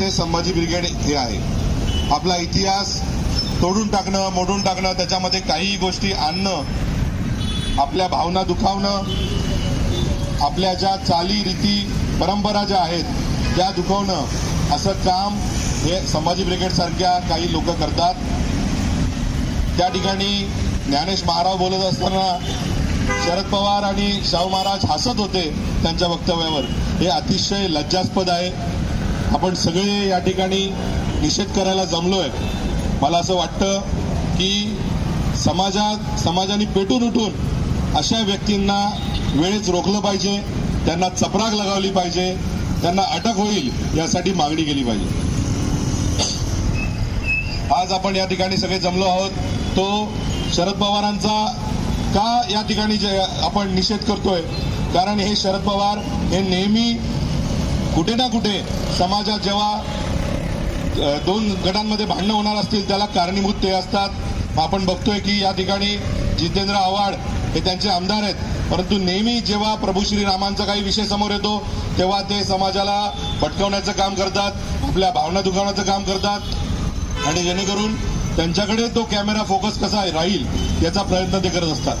ते संभाजी ब्रिगेड हे आहे. आपला इतिहास तोडून टाकणं मोडून टाकणं त्याच्यामध्ये काही गोष्टी आणणं आपल्या भावना दुखावणं आपल्या ज्या चाली रीती परंपरा ज्या आहेत त्या दुखवणं असं काम हे संभाजी ब्रिगेड सारख्या काही लोक करतात. त्या ठिकाणी ज्ञानेश महाराव बोलत असताना शरद पवार आणि शाहू महाराज हसत होते त्यांच्या वक्तव्यावर. हे अतिशय लज्जास्पद आहे. आपण सगळे या ठिकाणी निषेध करायला जमलोय. मला असं वाटतं की समाजात समाजाने पेटून उठून अशा व्यक्तींना वेळेच रोखलं पाहिजे त्यांना चपराक लगावली पाहिजे त्यांना अटक होईल यासाठी मागणी केली पाहिजे. आज आपण या ठिकाणी सगळे जमलो आहोत. तो शरद पवारांचा का या ठिकाणी जे आपण निषेध करतोय? कारण हे शरद पवार हे नेहमी कुठे ना कुठे समाजात जेव्हा दोन गटांमध्ये भांडणं होणार असतील त्याला कारणीभूत ते असतात. आपण बघतोय की या ठिकाणी जितेंद्र आव्हाड हे त्यांचे आमदार आहेत. परंतु नेहमी जेव्हा प्रभू श्रीरामांचा काही विषय समोर येतो तेव्हा ते समाजाला भटकवण्याचं काम करतात आपल्या भावना दुखावण्याचं काम करतात. आणि जेणेकरून त्यांच्याकडे तो कॅमेरा फोकस कसा राहील याचा प्रयत्न ते करत असतात.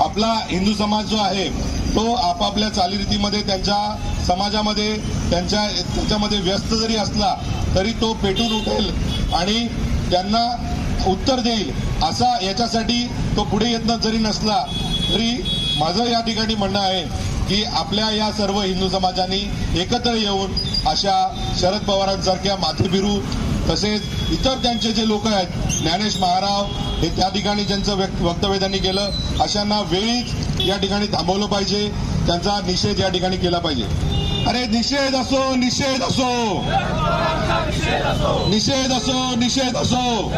आपला हिंदू समाज जो आहे तो आपापल्या चालीरीतीमध्ये त्यांच्या समाजामध्ये त्यांच्या त्याच्यामध्ये व्यस्त जरी असला तरी तो पेटून उठेल आणि त्यांना उत्तर देईल. असा याच्यासाठी तो पुढे येत जरी नसला तरी माझं या ठिकाणी म्हणणं आहे की आपल्या या सर्व हिंदू समाजाने एकत्र येऊन अशा शरद पवारांसारख्या माथेबिरू तसेच इतर त्यांचे जे लोक आहेत ज्ञानेश महाराव हे त्या ठिकाणी ज्यांचं व्यक्त- वक्तव्य त्यांनी केलं अशांना वेळीच या ठिकाणी थांबवलं पाहिजे. त्यांचा निषेध या ठिकाणी केला पाहिजे. अरे निषेध असो निषेध असो. निषेध असो निषेध असो.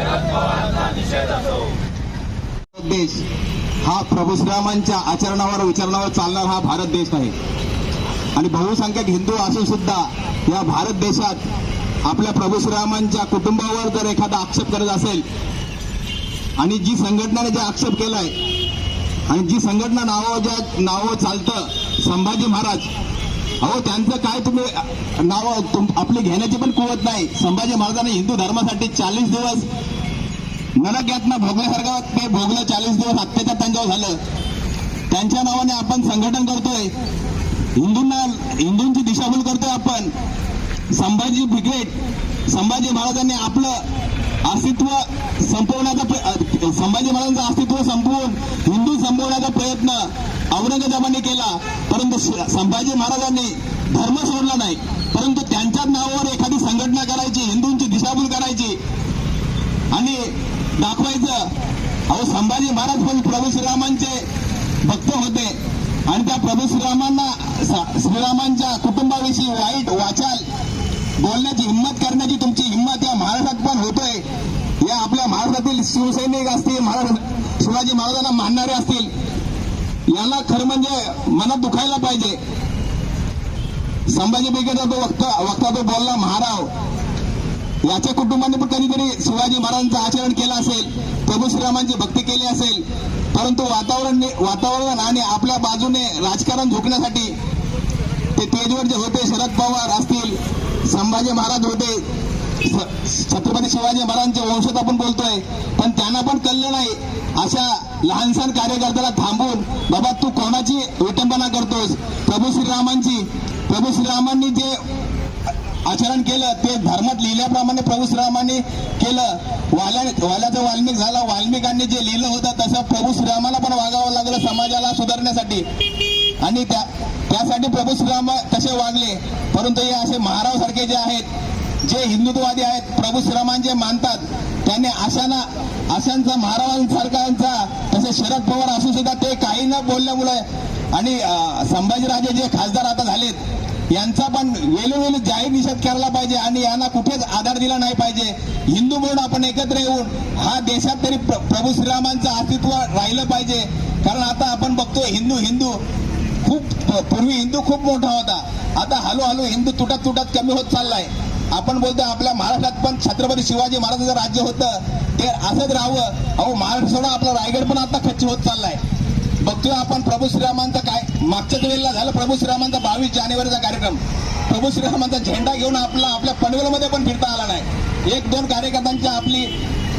देश हा प्रभू श्रीरामांच्या आचरणावर विचारणावर चालणारा हा भारत देश आहे. आणि बहुसंख्यक हिंदू असून सुद्धा या भारत देशात आपल्या प्रभू श्रीरामांच्या कुटुंबावर जर एखादा आक्षेप करत असेल आणि जी संघटनेने जे आक्षेप केलाय आणि जी संघटना नावं ज्या नावं चालतं संभाजी महाराज अहो त्यांचं काय तुम्ही नावं तुम- आपली घेण्याची पण कुवत नाही. संभाजी महाराजांनी हिंदू धर्मासाठी चाळीस दिवस नरक यातना भोगल्यासारखं ते भोगलं चाळीस दिवस अत्याचार त्यांच्यावर झालं. त्यांच्या नावाने आपण संघटन करतोय. हिंदूंना हिंदूंची दिशाभूल करतोय आपण. संभाजी ब्रिगेड संभाजी महाराजांनी आपलं अस्तित्व संपवण्याचा संभाजी महाराजांचं अस्तित्व संपवून हिंदू संपवण्याचा प्रयत्न औरंगजेबाने केला परंतु संभाजी महाराजांनी धर्म सोडला नाही. परंतु त्यांच्याच नावावर एखादी संघटना करायची हिंदूंची दिशाभूल करायची आणि दाखवायचं. अहो संभाजी महाराज पण प्रभू श्रीरामांचे भक्त होते आणि त्या प्रभू श्रीरामांना श्रीरामांच्या कुटुंबाविषयी वाईट वाचाल बोलण्याची हिंमत करण्याची तुमची हिंमत या महाराष्ट्रात पण होतोय. या आपल्या महाराष्ट्रातील शिवसैनिक असतील महाराष्ट्र शिवाजी महाराजांना मानणारे असतील याला खरं म्हणजे मनात दुखायला पाहिजे. संभाजी ब्रिगेडचा तो वक्ता वक्ता तो बोलला महाराव याच्या कुटुंबाने पण कधीतरी शिवाजी महाराजांचं आचरण केलं असेल प्रभू श्रीरामांची भक्ती केली असेल परंतु वातावरण वातावरण आणि आपल्या बाजूने राजकारण झोकण्यासाठी ते तेजवर जे होते शरद पवार असतील संभाजी महाराज होते. स- छत्रपती शिवाजी महाराजांचे वंशज आपण बोलतोय. पण त्यांना पण कळलं नाही. अशा लहानसहान कार्यकर्त्याला थांबून बाबा तू कोणाची विटंबना करतोस? प्रभू श्रीरामांची. प्रभू श्रीरामांनी जे आचरण केलं ते धर्मात लिहिल्याप्रमाणे प्रभू श्रीरामांनी केलं. वाल्या वाल्याचा वाल्मिक झाला. वाल्मिकांनी जे लिहिलं होतं तसं प्रभू श्रीरामाला पण वागावं लागलं समाजाला सुधारण्यासाठी. आणि त्या त्यासाठी प्रभू श्रीराम तसे वागले? परंतु हे असे महाराव सारखे जे आहेत जे हिंदुत्ववादी आहेत प्रभू श्रीरामांचे मानतात त्यांनी आशाना अशांचा महाराजांसारखांचा तसे शरद पवार असू सुद्धा ते काही न बोलल्यामुळे आणि संभाजीराजे जे खासदार आता झालेत यांचा पण वेळोवेळी जाहीर निषेध करायला पाहिजे आणि यांना कुठेच आधार दिला नाही पाहिजे. हिंदू म्हणून आपण एकत्र येऊन हा देशात तरी प्र- प्रभू श्रीरामांचं अस्तित्व राहिलं पाहिजे. कारण आता आपण बघतो हिंदू हिंदू खूप पूर्वी हिंदू खूप मोठा होता. आता हळूहळू हिंदू तुटत तुटत कमी होत चाललाय. आपण बोलतो आपल्या महाराष्ट्रात पण छत्रपती शिवाजी महाराजांचं राज्य होतं. ते असंच राहावं. अहो महाराष्ट्र सोडा आपला रायगड पण आता खच्च होत चाललाय. बघतोय आपण प्रभू श्रीरामांचा काय मागच्याच वेळेला झालं प्रभू श्रीरामांचा बावीस जानेवारीचा कार्यक्रम. प्रभू श्रीरामांचा झेंडा घेऊन आपला आपल्या पनवेलमध्ये पण फिरता आला नाही. एक दोन कार्यकर्त्यांची आपली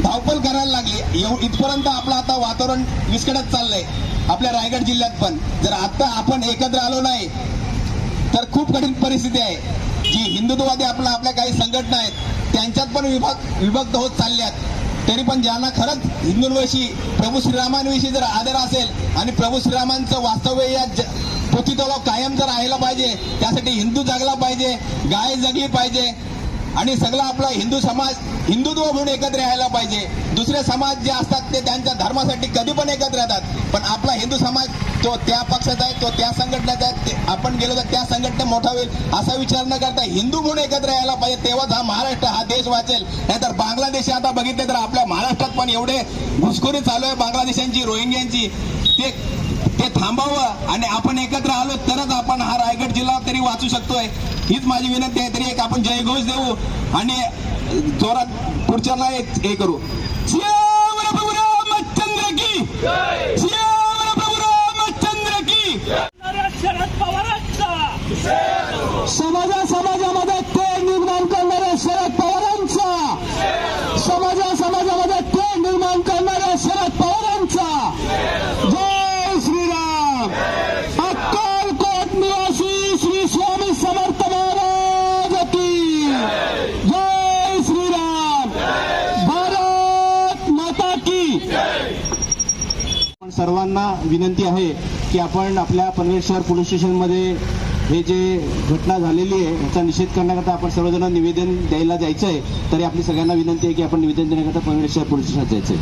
धावपल करायला लागली. एव- इथपर्यंत आपलं आता वातावरण विस्कटत चाललंय. आपल्या रायगड जिल्ह्यात पण. जर आता आपण एकत्र आलो नाही तर खूप कठीण परिस्थिती आहे. जी हिंदुत्ववादी आपला आपल्या काही संघटना आहेत त्यांच्यात पण विभाग विभक्त होत चालल्यात. तरी पण ज्यांना खरंच हिंदूंविषयी प्रभू श्रीरामांविषयी जर आदर असेल आणि प्रभू श्रीरामांचं वास्तव्य या ज- कायम जर राहिला पाहिजे त्यासाठी हिंदू जगला पाहिजे गाय जगली पाहिजे आणि सगळा आपला हिंदू समाज हिंदुत्व म्हणून एकत्र यायला पाहिजे. दुसरे समाज जे असतात ते त्यांच्या धर्मासाठी कधी पण एकत्र येतात पण आपला हिंदू समाज तो त्या पक्षाचा आहे तो त्या संघटनेचा आहे आपण गेलो तर त्या संघटना मोठा होईल असा विचार न करता हिंदू म्हणून एकत्र यायला पाहिजे. तेव्हाच हा महाराष्ट्र हा देश वाचेल. नाहीतर बांगलादेश आता बघितले तर आपल्या महाराष्ट्रात पण एवढे घुसखोरी चालू आहे बांगलादेशांची रोहिंग्यांची. ते ते थांबावं आणि आपण एकत्र आलो तरच आपण हा रायगड जिल्हा तरी वाचू शकतोय. हीच माझी विनंती आहे. तरी एक आपण जयघोष देऊ आणि जोरात पुढच्या एक हे करू. श्रीराम प्रभू रामचंद्र की श्रीराम प्रभू रामचंद्र की शरद पवारांचा समाजा समाजामध्ये तेढ निर्माण करणाऱ्या शरद पवारांचा समाजा समाजामध्ये तेढ निर्माण करणाऱ्या शरद पवारांचा जय श्रीराम अक्कलकोट निवासी श्री स्वामी समर्थ महाराज की जय श्रीराम भारत माता की पण सर्वांना विनंती आहे की आपण आपल्या पनवेल शहर पोलीस स्टेशनमध्ये हे जे घटना झालेली आहे याचा निषेध करण्याकरता आपण सर्वजण निवेदन द्यायला जायचं आहे तरी आपली सगळ्यांना विनंती आहे की आपण निवेदन देण्याकरता पनवेल शहर पोलीस स्टेशनात जायचं आहे